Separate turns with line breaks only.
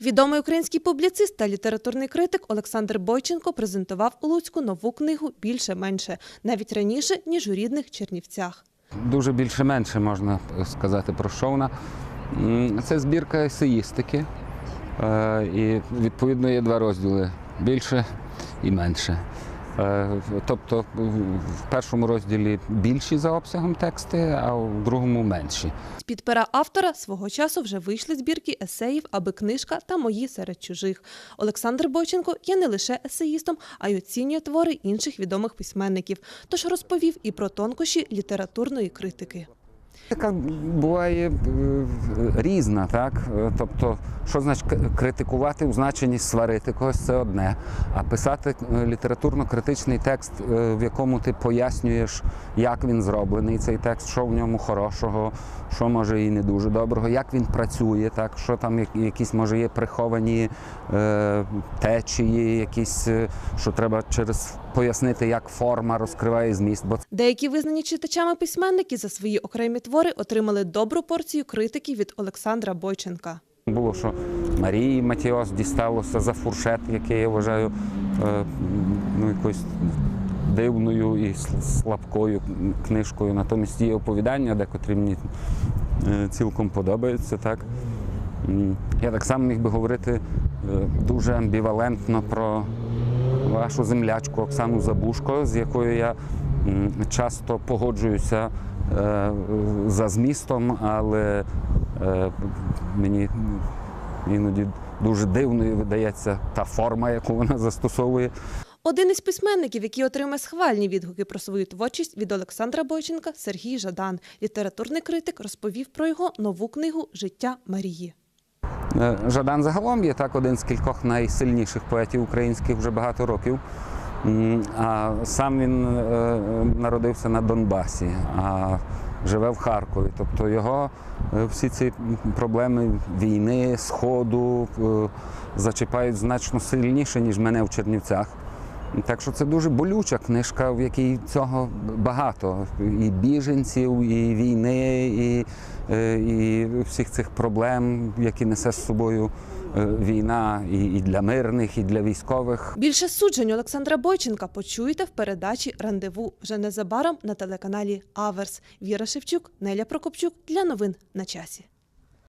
Відомий український публіцист та літературний критик Олександр Бойченко презентував у Луцьку нову книгу більше-менше, навіть раніше ніж у рідних Чернівцях.
Дуже більше-менше можна сказати про що вона. Це збірка есеїстики. Е, І відповідно є два розділи більше і менше. Е, Тобто в- першому розділі більші за обсягом тексти, а в другому менші.
З-під пера автора свого часу вже вийшли збірки есеїв, аби книжка та мої серед чужих. Олександр Бойченко є не лише есеїстом, а й оцінює твори інших відомих письменників. Тож розповів і про тонкощі літературної критики.
Така буває е, різна, так? Е, Тобто, що значить критикувати у значенні сварити когось це одне. А писати е, літературно-критичний текст, в якому ти пояснюєш, як він зроблений, цей текст, що в ньому хорошого, що може і не дуже доброго, як він працює, так? що там якісь може є приховані течії, якісь, що треба через пояснити, як форма розкриває зміст.
Деякі визнані читачами письменники за свої окремі твори отримали добру порцію критики від Олександра Бойченка.
Було, що Марії Матіос дісталося за фуршет, який я вважаю е, ну, якоюсь дивною і слабкою книжкою. Натомість її оповідання, декотрі мені е, цілком подобаються. Так? Я так само міг би говорити е, дуже амбівалентно про вашу землячку Оксану Забушко, з якою я часто погоджуюся е, за змістом, але е, мені іноді дуже дивною видається та форма, яку вона застосовує.
Один із письменників, який отримає схвальні відгуки про свою творчість від Олександра Бойченка, Сергій Жадан. Літературний критик розповів про його нову книгу Життя Марії.
Е, Жадан загалом є так один з кількох найсильніших поетів українських вже багато років. А сам він е, народився на Донбасі, а живе в Харкові. Тобто його е, всі ці проблеми війни, сходу е, зачіпають значно сильніше, ніж мене в Чернівцях. Так що це дуже болюча книжка, в якій цього багато. І біженців, і війни, і, е, і всіх цих проблем, які несе з собою е, війна і, і для мирних, і для військових.
Більше суджень Олександра Бойченка почуєте в передачі Рандеву вже незабаром на телеканалі Аверс. Віра Шевчук, Неля Прокопчук для новин на часі.